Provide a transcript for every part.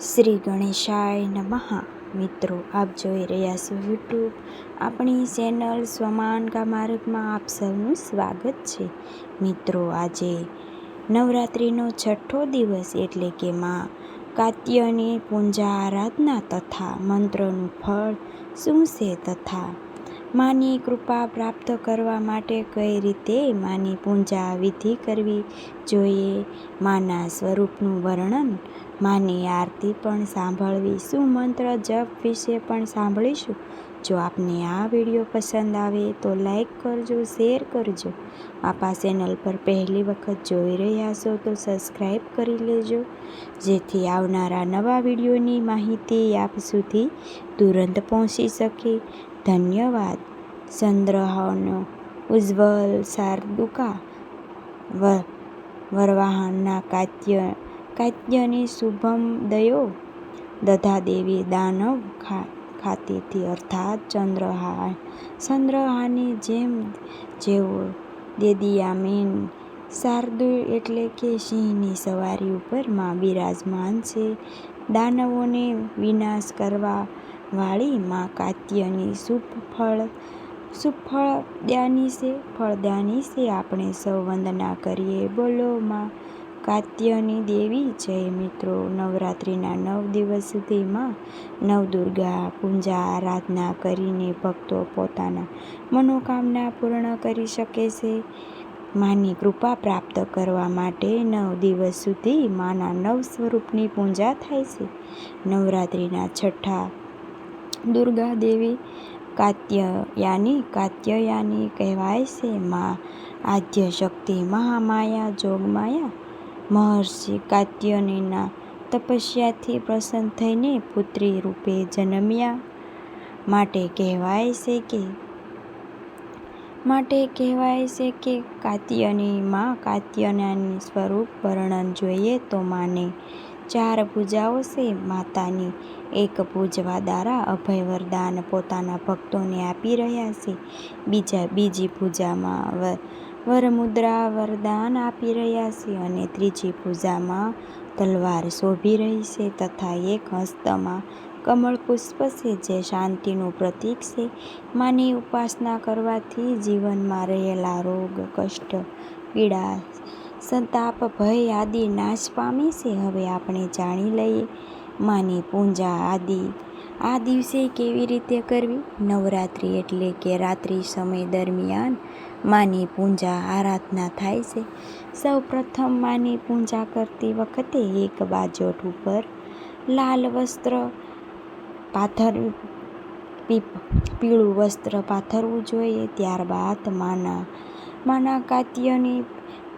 શ્રી ગણેશાય નમઃ. મિત્રો, આપ જોઈ રહ્યા છો યુટ્યુબ આપણી ચેનલ સ્વમાનકા માર્ગમાં આપ સૌનું સ્વાગત છે. મિત્રો, આજે નવરાત્રિનો છઠ્ઠો દિવસ એટલે કે માં કાત્યની પૂજા આરાધના તથા મંત્રનું ફળ શું છે તથા માની કૃપા પ્રાપ્ત કરવા માટે કઈ રીતે માની પૂજા વિધિ કરવી જોઈએ? માના સ્વરૂપનું વર્ણન, માની આરતી પણ સાંભળવી, શું મંત્ર જપ વિશે પણ સાંભળીશું? જો આપને આ વીડિયો પસંદ આવે તો લાઈક કરજો, શેર કરજો. આપ ચેનલ પર પહેલી વખત જોઈ રહ્યા છો તો સબસ્ક્રાઈબ કરી લેજો. જેથી આવનારા નવા વિડીયોની માહિતી આપ સુધી તુરંત પહોંચી શકે. ધન્યવાદ. સંગ્રહનો ઉજ્જવલ શારદુકા વરવાહનના કાત્ય, કાત્યની શુભમ દયો. દધાદેવી દાનવ ખાતેથી અર્થાત ચંદ્રહા ચંદ્રહાની જેમ જેઓ દેદિયામેન. શાર્દુલ એટલે કે સિંહની સવારી ઉપરમાં બિરાજમાન છે. દાનવોને વિનાશ કરવા વાળી માં કાત્યની સુફળ ફળ, શુભ ફળદાની છે આપણે સૌ વંદના કરીએ. બોલો માં, કાત્યની દેવી, જય મિત્રો. નવરાત્રિના નવ દિવસ સુધીમાં નવદુર્ગા પૂજા આરાધના કરીને ભક્તો પોતાના મનોકામના પૂર્ણ કરી શકે છે. માની કૃપા પ્રાપ્ત કરવા માટે નવ દિવસ સુધી માના નવ સ્વરૂપની પૂજા થાય છે. નવરાત્રિના છઠ્ઠા દુર્ગા દેવી કાત્યયાની કાત્યયાની કહેવાય છે. મા આદ્ય શક્તિ મહામાયા, જોગમાયા. મહર્ષિ કાત્યનીના તપસ્યાથી પ્રસન્ન થઈને પુત્રી રૂપે જન્મ્યા. માટે કહેવાય છે કે, માટે કહેવાય છે કે કાત્યની માં કાત્યનાની સ્વરૂપ વર્ણન જોઈએ તો માને ચાર પૂજાઓ છે માતાની. એક પૂજવા દ્વારા અભય વરદાન પોતાના ભક્તોને આપી રહ્યા છે બીજા, બીજી પૂજામાં વરમુદ્રા વરદાન આપી રહ્યા છે અને ત્રીજી પૂજામાં તલવાર શોભી રહી છે તથા એક હસ્તમાં કમળ પુષ્પ છે જે શાંતિનું પ્રતીક છે માની ઉપાસના કરવાથી જીવનમાં રહેલા રોગ, કષ્ટ, પીડા સંતાપ, ભય આદિ નાશ પામે છે. હવે આપણે જાણી લઈએ, માની પૂજા આદિ. આ દિવસે કેવી રીતે કરવી? નવરાત્રિ એટલે કે રાત્રિ સમય દરમિયાન માની પૂજા આરાધના થાય છે. સૌ પ્રથમ માની પૂજા કરતી વખતે એક બાજોટ ઉપર લાલ વસ્ત્ર પાથર પીળું વસ્ત્ર પાથરવું જોઈએ. ત્યારબાદ માના માના કાત્યની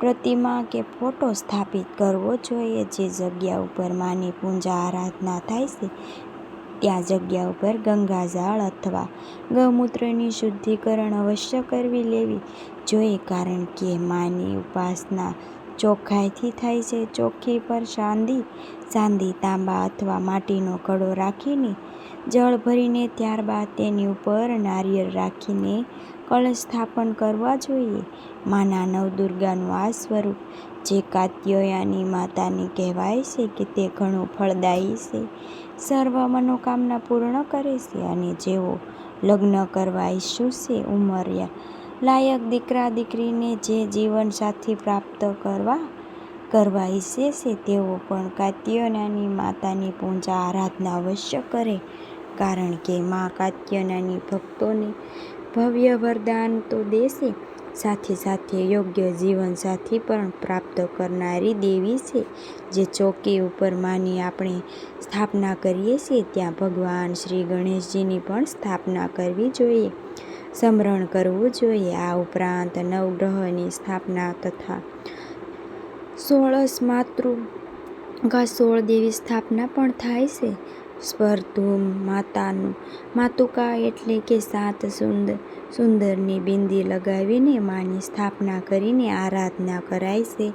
પ્રતિમા કે ફોટો સ્થાપિત કરવો જોઈએ. જે જગ્યા ઉપર માની પૂજા આરાધના થાય છે, ત્યાં જગ્યા ઉપર ગંગાજળ અથવા ગૌમૂત્રની શુદ્ધિકરણ અવશ્ય કરવી લેવી જોઈએ, કારણ કે માની ઉપાસના ચોખ્ખાઈથી થાય છે. ચોખ્ખી પર ચાંદી ચાંદી તાંબા અથવા માટીનો કડો રાખીને જળ ભરીને ત્યારબાદ તેની ઉપર નારિયેળ રાખીને કળશ સ્થાપન કરવા જોઈએ. માના નવદુર્ગાનું આ સ્વરૂપ, જે કાત્યયાની માતાની કહેવાય છે કે તે ઘણું ફળદાયી છે, સર્વ મનોકામના પૂર્ણ કરે છે અને જેઓ લગ્ન કરવા ઈચ્છું છે, ઉંમર્યા. લાયક દીકરા દીકરીને જે જીવનસાથી પ્રાપ્ત કરવા કરવા ઈચ્છે છે, તેઓ પણ કાત્યનાની માતાની પૂજા આરાધના અવશ્ય કરે. કારણ કે મા કાત્યનાની ભક્તોને ભવ્ય વરદાન તો દેશે, સાથે સાથે યોગ્ય જીવનસાથી પણ પ્રાપ્ત કરનારી દેવી છે. જે ચોકી ઉપર માની આપણે સ્થાપના કરીએ છીએ, ત્યાં ભગવાન શ્રી ગણેશજીની પણ સ્થાપના કરવી જોઈએ. સ્મરણ કરવું જોઈએ, આ ઉપરાંત નવગ્રહની સ્થાપના તથા સોળસ માતૃ સોળ દેવી સ્થાપના પણ થાય છે. સ્પર્ધુમ માતાનું. માતુકા એટલે કે સાત સુંદર સુંદરની બિંદી લગાવીને માની સ્થાપના કરીને આરાધના કરાય છે.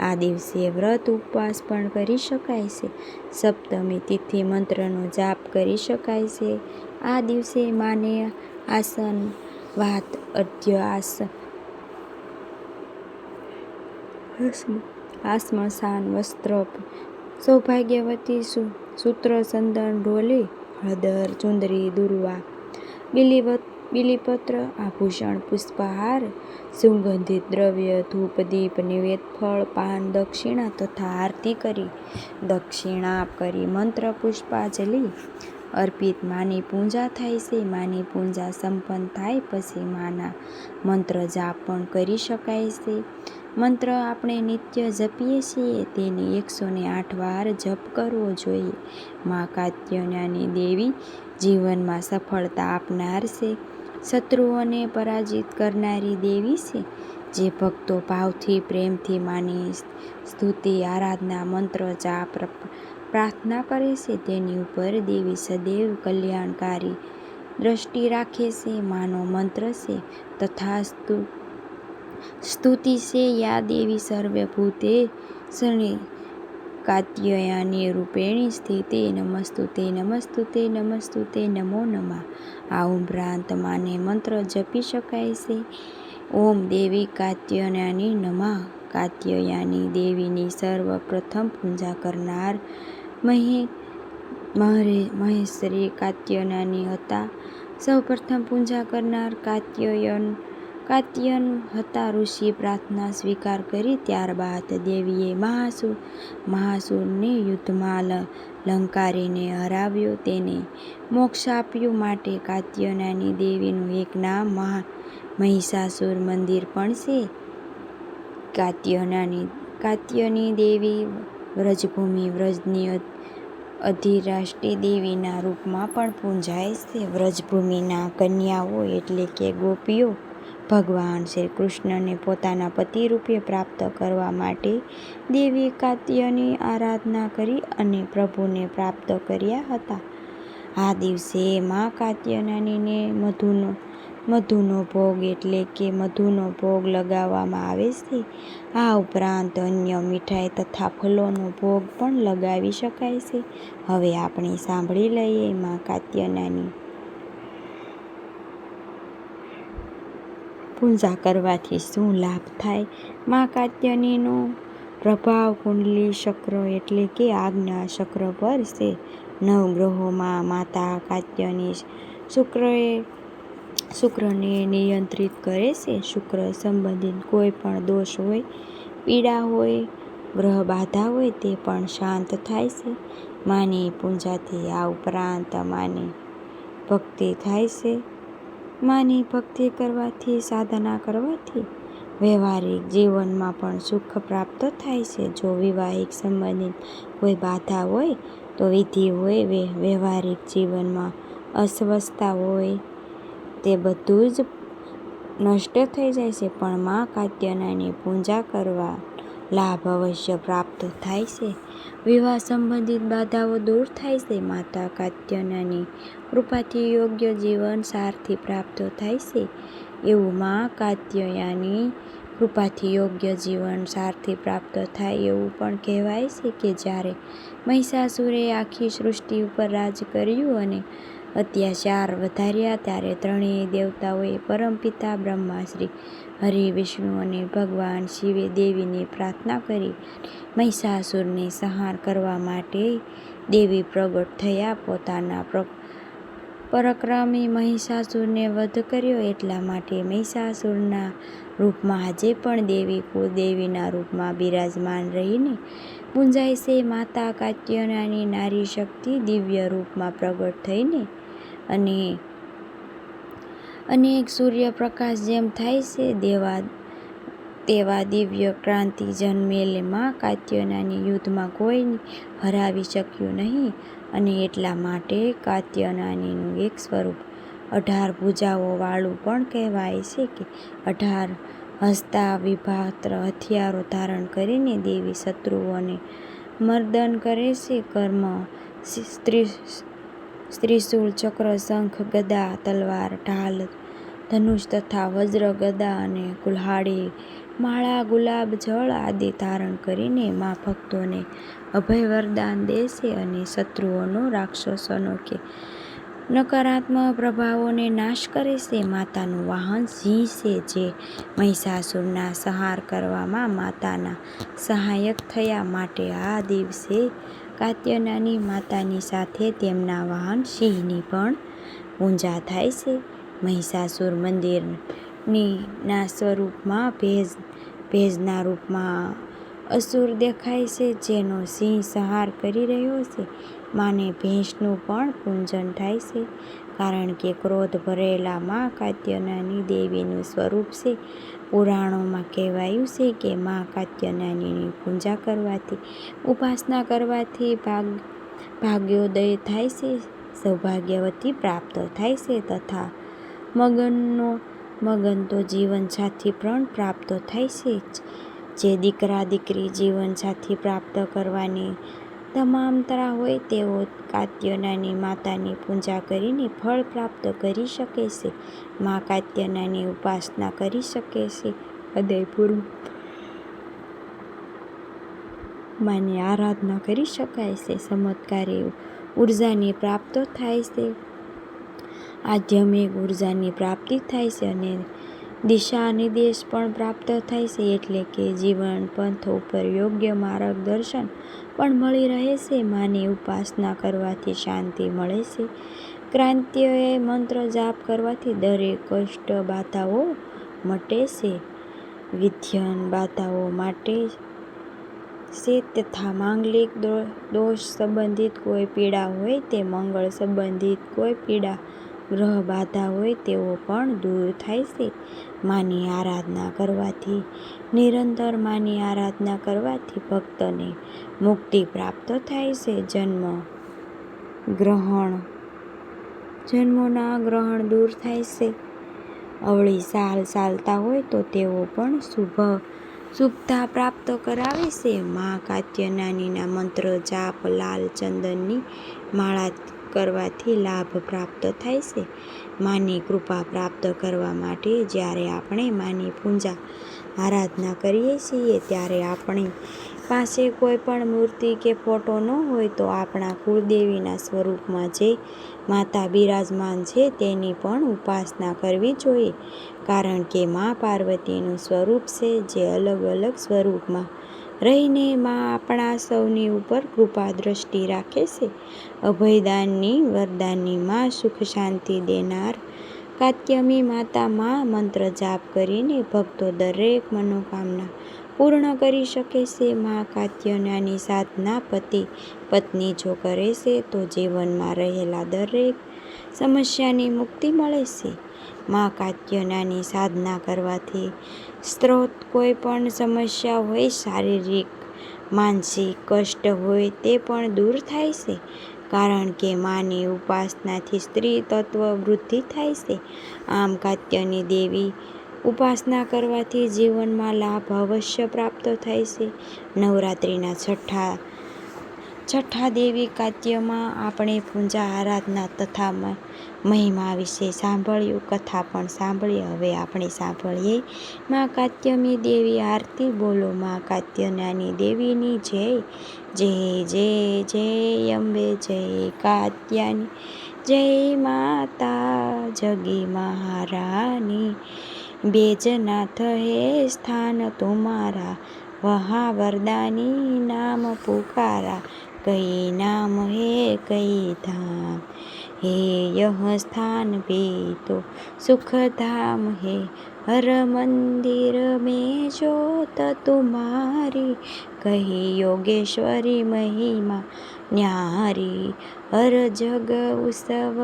આ દિવસે વ્રત ઉપવાસ પણ કરી શકાય છે. સપ્તમી તિથિ મંત્રનો જાપ કરી શકાય છે. આ દિવસે માને આસન, વાત અધ્ય આસન આસમશાન વસ્ત્ર, સૌભાગ્યવતી સૂત્ર, સંદન, ઢોલી, હળદર, ચુંદરી, દુર્વા બીલીપત્ર, આભૂષણ, પુષ્પહાર, સુગંધિત દ્રવ્ય, ધૂપ, દીપ, નિવેદ, ફળ, પાન, દક્ષિણા તથા આરતી કરી, દક્ષિણા કરી મંત્ર, પુષ્પાંજલિ અર્પિત માની પૂજા થાય છે, માની પૂજા સંપન્ન થાય પછી માના મંત્ર જાપ પણ કરી શકાય છે. મંત્ર આપણે નિત્ય જપીએ છીએ, તેને એકસો ને આઠ વાર જપ કરવો જોઈએ. મા કાત્યાયની દેવી જીવનમાં સફળતા આપનાર છે. શત્રુઓને પરાજિત કરનારી દેવી છે, જે ભક્તો ભાવથી પ્રેમથી માની સ્તુતિ, આરાધના, મંત્ર જાપ પ્રાર્થના કરે છે તેની ઉપર દેવી સદૈવ કલ્યાણકારી દ્રષ્ટિ રાખે છે, માનો મંત્ર છે તથાસ્તુ સ્તુતિ છે, યા દેવી સર્વે ભૂતે શનિ કાત્યાયની રૂપેણી સ્થિતે નમસ્તુતે નમસ્તુતે નમસ્તુતે નમો નમા. આ ઉપરાંત માને મંત્ર જપી શકાય છે. ઓમ દેવી કાત્યયાની નમા. કાત્યયાની દેવીની સર્વપ્રથમ પૂજા કરનાર મહેશ્રી કાત્યનાની હતા. સૌપ્રથમ પૂજા કરનાર કાત્યયન, કાત્યન હતા ઋષિ પ્રાર્થના સ્વીકાર કરી ત્યારબાદ દેવીએ મહાસુર મહાસુરને યુદ્ધમાં લંકારીને હરાવ્યો. તેને મોક્ષ આપ્યું માટે કાત્યનાની દેવીનું એક નામ મહા મહિષાસુર મંદિર પણ છે. કાત્યનાની, કાત્યની દેવી વ્રજભૂમિ વ્રજની અધિરાષ્ટ્રી દેવીના રૂપમાં પણ પૂંજાય છે. વ્રજભૂમિના કન્યાઓ એટલે કે ગોપીઓ ભગવાન શ્રી કૃષ્ણને પોતાના પતિ રૂપે પ્રાપ્ત કરવા માટે દેવી કાત્યની આરાધના કરી અને પ્રભુને પ્રાપ્ત કર્યા હતા. આ દિવસે મા કાત્યનાનીને મધુનો મધુનો ભોગ એટલે કે મધુનો ભોગ લગાવવામાં આવે છે. આ ઉપરાંત અન્ય મીઠાઈ તથા ફલોનો ભોગ પણ લગાવી શકાય છે. હવે આપણે સાંભળી લઈએ મા કાત્યનાની. પૂજા કરવાથી શું લાભ થાય? મા કાત્યનીનો પ્રભાવ કુંડલી ચક્ર એટલે કે આજ્ઞા ચક્ર પર છે. નવગ્રહોમાં માતા કાત્યની શુક્રએ શુક્રને નિયંત્રિત કરે છે. શુક્ર સંબંધિત કોઈ પણ દોષ હોય, પીડા હોય, ગ્રહ બાધા હોય તે પણ શાંત થાય છે. માની પૂજાથી આ ઉપરાંત માની ભક્તિ થાય છે. માની ભક્તિ કરવાથી, સાધના કરવાથી વ્યવહારિક જીવનમાં પણ સુખ પ્રાપ્ત થાય છે. જો વિવાહિક સંબંધિત કોઈ બાધા હોય, તો વિધિ હોય વ્યવહારિક જીવનમાં અસ્વસ્થતા હોય તે બધું જ નષ્ટ થઈ જાય છે, પણ મા કાત્યનાની પૂજા કરવા લાભ અવશ્ય પ્રાપ્ત થાય છે. વિવાહ સંબંધિત બાધાઓ દૂર થાય છે. માતા કાત્યનાની કૃપાથી યોગ્ય જીવન સારથી પ્રાપ્ત થાય છે. એવું મા કાત્યયાની કૃપાથી યોગ્ય જીવન સારથી પ્રાપ્ત થાય એવું પણ કહેવાય છે કે જ્યારે મહિષાસુરે આખી સૃષ્ટિ ઉપર રાજ કર્યું અને અત્યાચાર વધાર્યા ત્યારે ત્રણેય દેવતાઓએ પરમપિતા બ્રહ્મા શ્રી હરિ, વિષ્ણુ અને ભગવાન શિવે દેવીને પ્રાર્થના કરી મહિષાસુરને સંહાર કરવા માટે દેવી પ્રગટ થયા. પોતાના પરક્રમી મહિષાસુરને વધ કર્યો એટલા માટે મહિષાસુરના રૂપમાં આજે પણ દેવી કુળદેવીના રૂપમાં બિરાજમાન રહીને પૂજાય છે માતા કાત્યનાની નારી શક્તિ દિવ્ય રૂપમાં પ્રગટ થઈને અને અનેક સૂર્યપ્રકાશ જેમ થાય છે, દેવા તેવા દિવ્ય ક્રાંતિ જન્મેલમાં કાત્યાયની યુદ્ધમાં કોઈ હરાવી શક્યું નહીં અને એટલા માટે કાત્યનાનીનું એક સ્વરૂપ અઢાર ભૂજાઓવાળું પણ કહેવાય છે કે અઢાર હસ્તા વિભાત્ર હથિયારો ધારણ કરીને દેવી શત્રુઓને મર્દન કરે છે, કર્મ ત્રિશૂળ ચક્ર, શંખ, ગદા, તલવાર, ઢાલ, ધનુષ તથા વજ્ર, ગદા અને કુલ્હાડી, માળા, ગુલાબ, જળ આદિ ધારણ કરીને મા ભક્તોને અભય વરદાન દેશે અને શત્રુઓનો રાક્ષસોનો કે નકારાત્મક પ્રભાવોને નાશ કરે છે. માતાનું વાહન સિંહ છે જે મહિષાસુરના સંહાર કરવામાં માતાના સહાયક થયા માટે આ દિવસે કાત્યયની માતાની સાથે તેમના વાહન સિંહની પણ પૂજા થાય છે. મહિષાસુર મંદિરની ના સ્વરૂપમાં ભેજ, ભેજના રૂપમાં અસુર દેખાય છે, જેનો સિંહ સંહાર કરી રહ્યો છે. માને ભેંસનું પણ પૂજન થાય છે. કારણ કે ક્રોધ ભરેલા મા કાત્યનાની દેવીનું સ્વરૂપ છે. પુરાણોમાં કહેવાયું છે કે મા કાત્યનાનીની પૂજા કરવાથી, ઉપાસના કરવાથી ભાગ, ભાગ્યોદય થાય છે, સૌભાગ્યવતી પ્રાપ્ત થાય છે તથા મગનનો, મગન તો જીવનસાથી પણ પ્રાપ્ત થાય છે જે દીકરા દીકરી જીવનસાથી પ્રાપ્ત કરવાની તમામતરા હોય તેઓ કાત્યનાની માતાની પૂજા કરીને ફળ પ્રાપ્ત કરી શકે છે. મા કાત્યનાની ઉપાસના કરી શકે છે. હૃદયપૂર્વક માની આરાધના કરી શકાય છે. ચમત્કારી ઉર્જાની પ્રાપ્ત થાય છે. આધ્યમિક ઉર્જાની પ્રાપ્તિ થાય છે અને દિશા નિર્દેશ પણ પ્રાપ્ત થાય છે. એટલે કે જીવન પંથ ઉપર યોગ્ય માર્ગદર્શન પણ મળી રહે છે. માની ઉપાસના કરવાથી શાંતિ મળે છે. ક્રાંતિએ મંત્ર જાપ કરવાથી દરેક કષ્ટ બાધાઓ મટે છે. વિધ્યન બાધાઓ માટે છે તથા માંગલિક દોષ સંબંધિત કોઈ પીડા હોય તે મંગળ સંબંધિત કોઈ પીડા ગ્રહ બાધા હોય તેઓ પણ દૂર થાય છે. માની આરાધના કરવાથી, નિરંતર માની આરાધના કરવાથી ભક્તને મુક્તિ પ્રાપ્ત થાય છે. જન્મ, ગ્રહણ. જન્મોના ગ્રહણ દૂર થાય છે. અવળી સાલ ચાલતા હોય તો તેઓ પણ શુભ, શુભતા પ્રાપ્ત કરાવે છે. મા કાત્યયનીના મંત્ર જાપ લાલ ચંદનની માળા કરવાથી લાભ પ્રાપ્ત થાય છે. માની કૃપા પ્રાપ્ત કરવા માટે જ્યારે આપણે માની પૂજા આરાધના કરીએ છીએ ત્યારે આપણી પાસે કોઈ પણ મૂર્તિ કે ફોટો ન હોય તો આપણા કુળદેવીના સ્વરૂપમાં જે માતા બિરાજમાન છે તેની પણ ઉપાસના કરવી જોઈએ. કારણ કે મા પાર્વતીનું સ્વરૂપ છે જે અલગ અલગ સ્વરૂપમાં રહીને મા આપણા સૌની ઉપર કૃપા દ્રષ્ટિ રાખે છે. અભયદાનની વરદાનની માં સુખ શાંતિ દેનાર. કાત્યમી માતા માં મંત્ર જાપ કરીને ભક્તો દરેક મનોકામના પૂર્ણ કરી શકે છે. મા કાત્યનાની સાધના પતિ પત્ની જો કરે છે તો જીવનમાં રહેલા દરેક સમસ્યાની મુક્તિ મળે છે. મા કાત્યનાની સાધના કરવાથી સ્ત્રોત કોઈ પણ સમસ્યા હોય, શારીરિક, માનસિક કષ્ટ હોય તે પણ દૂર થાય છે. કારણ કે માની ઉપાસનાથી સ્ત્રી તત્વ વૃદ્ધિ થાય છે. આમ કાત્યની દેવી ઉપાસના કરવાથી જીવનમાં લાભ અવશ્ય પ્રાપ્ત થાય છે. નવરાત્રિના છઠ્ઠા છઠ્ઠા દેવી કાત્યમાં આપણે પૂજા, આરાધના તથા મહિમા વિશે સાંભળ્યું, કથા પણ સાંભળી. હવે આપણે સાંભળીએ. મા કાત્યમી દેવી આરતી બોલો, મા કાત્યનાની દેવીની જય. જય જય જય, અંબે જય કાત્યાની જય માતા જગી મહારાની. બેજનાથ હે સ્થાન તુમારા. વહા વરદાની નામ પુકારા. કઈ નામ હે, કઈ ધામ? હે યહ સ્થાન પે તો સુખધામ હે, હર મંદિર મેં જોત તુમારી, કહી યોગેશ્વરી મહિમા ન્યારી હર જગ ઉત્સવ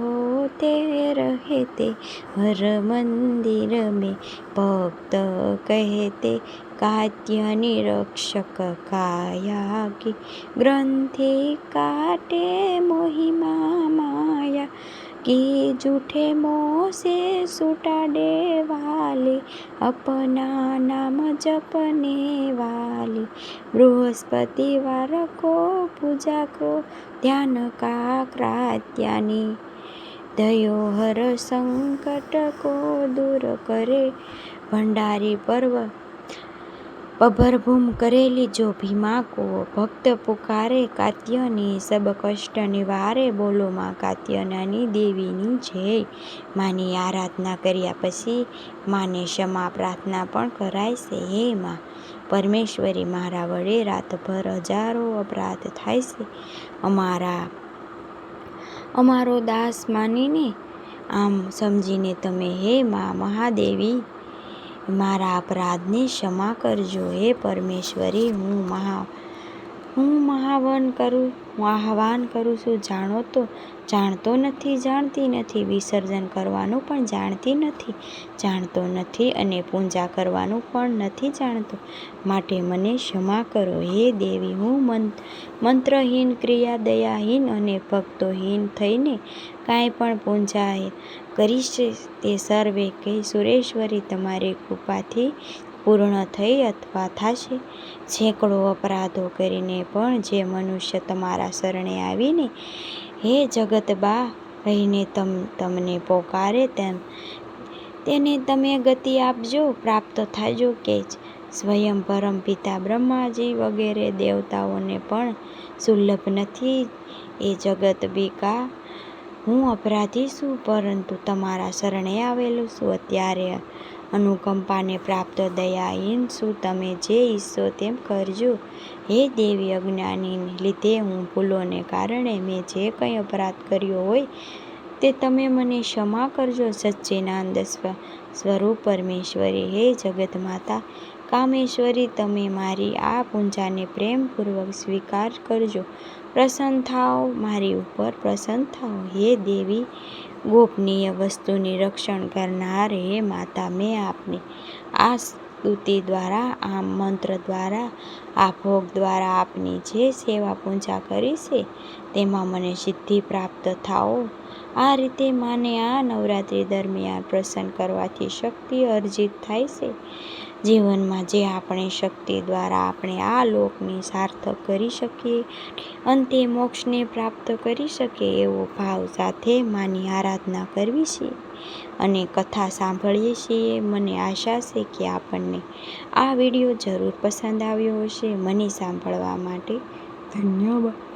હોતે રહેતે હર મંદિર મેં ભક્ત કહેતે કાત્ય નિરક્ષક કાયા કી ગ્રંથિ કાટે મોહિમા માયા कि झूठे मोह से सुटाडे वाले अपना नाम जपने वाले बृहस्पतिवार को पूजा को ध्यान का क्रात्यानी दयो हर संकट को दूर करे भंडारी पर्व પભરભૂમ કરેલી જો ભીમા કો ભક્ત પુકારે કાત્યની, સબ કષ્ટ નિવારે બોલો માં કાત્યનાની દેવીની જય. માની આરાધના કર્યા પછી માને ક્ષમા પ્રાર્થના પણ કરાય છે, હે માં. પરમેશ્વરી મારા વડે રાતભર હજારો અપરાધ થાય છે. અમારા, અમારો દાસ માનીને આમ સમજીને તમે, હે મા મહાદેવી મારા અપરાધને ક્ષમા કરજો. હે પરમેશ્વરી, હું મહા, હું મહાવન કરું, હું આહવાન કરું છું. જાણો તો, જાણતો નથી, જાણતી નથી. વિસર્જન કરવાનું પણ જાણતી નથી. જાણતો નથી અને પૂજા કરવાનું પણ નથી જાણતો. માટે મને ક્ષમા કરો. હે દેવી, હું મંત્રહીન ક્રિયા દયાહીન અને ભક્તોહીન થઈને કાંઈ પણ પૂજા કરીશ તે સર્વે કહી સુરેશ્વરી તમારી કૃપાથી પૂર્ણ થઈ અથવા થશે. સેંકડો અપરાધો કરીને પણ જે મનુષ્ય તમારા શરણે આવીને હે જગત બા કહીને તમ, તમને પોકારે તેમ, તેને તમે ગતિ આપજો, પ્રાપ્ત થાજો કે સ્વયં પરમ પિતા બ્રહ્માજી વગેરે દેવતાઓને પણ સુલભ નથી. એ જગત જગદંબિકા હું અપરાધી છું, પરંતુ તમારા શરણે આવેલો છું. અત્યારે અનુકંપાને પ્રાપ્ત દયાહીન છું. તમે જે ઈચ્છો તેમ કરજો. હે દેવી અજ્ઞાનીને લીધે હું ભૂલોને કારણે મેં જે કંઈ અપરાધ કર્યો હોય તે તમે મને ક્ષમા કરજો, સચ્ચિદાનંદ સ્વરૂપ પરમેશ્વરી. હે જગતમાતા, કામેશ્વરી, તમે મારી આ પૂજાને પ્રેમપૂર્વક સ્વીકાર કરજો. પ્રસન્ન થાઓ, મારી ઉપર પ્રસન્ન થાઓ. હે દેવી, ગોપનીય વસ્તુની રક્ષણ કરનાર, હે માતા, મેં આપની આ સ્તુતિ દ્વારા, આ મંત્ર દ્વારા, આ ભોગ દ્વારા આપની જે સેવા પૂજા કરી છે, તેમાં મને સિદ્ધિ પ્રાપ્ત થાઓ. આ રીતે માને આ નવરાત્રિ દરમિયાન પ્રસન્ન કરવાથી શક્તિ અર્જિત થાય છે. જીવનમાં જે આપણે શક્તિ દ્વારા આપણે આ લોકને સાર્થક કરી શકીએ, અંતે મોક્ષને પ્રાપ્ત કરી શકીએ એવો ભાવ સાથે માની આરાધના કરવી છીએ અને કથા સાંભળીએ છીએ. મને આશા છે કે આપણને આ વીડિયો જરૂર પસંદ આવ્યો હશે. મને સાંભળવા માટે ધન્યવાદ.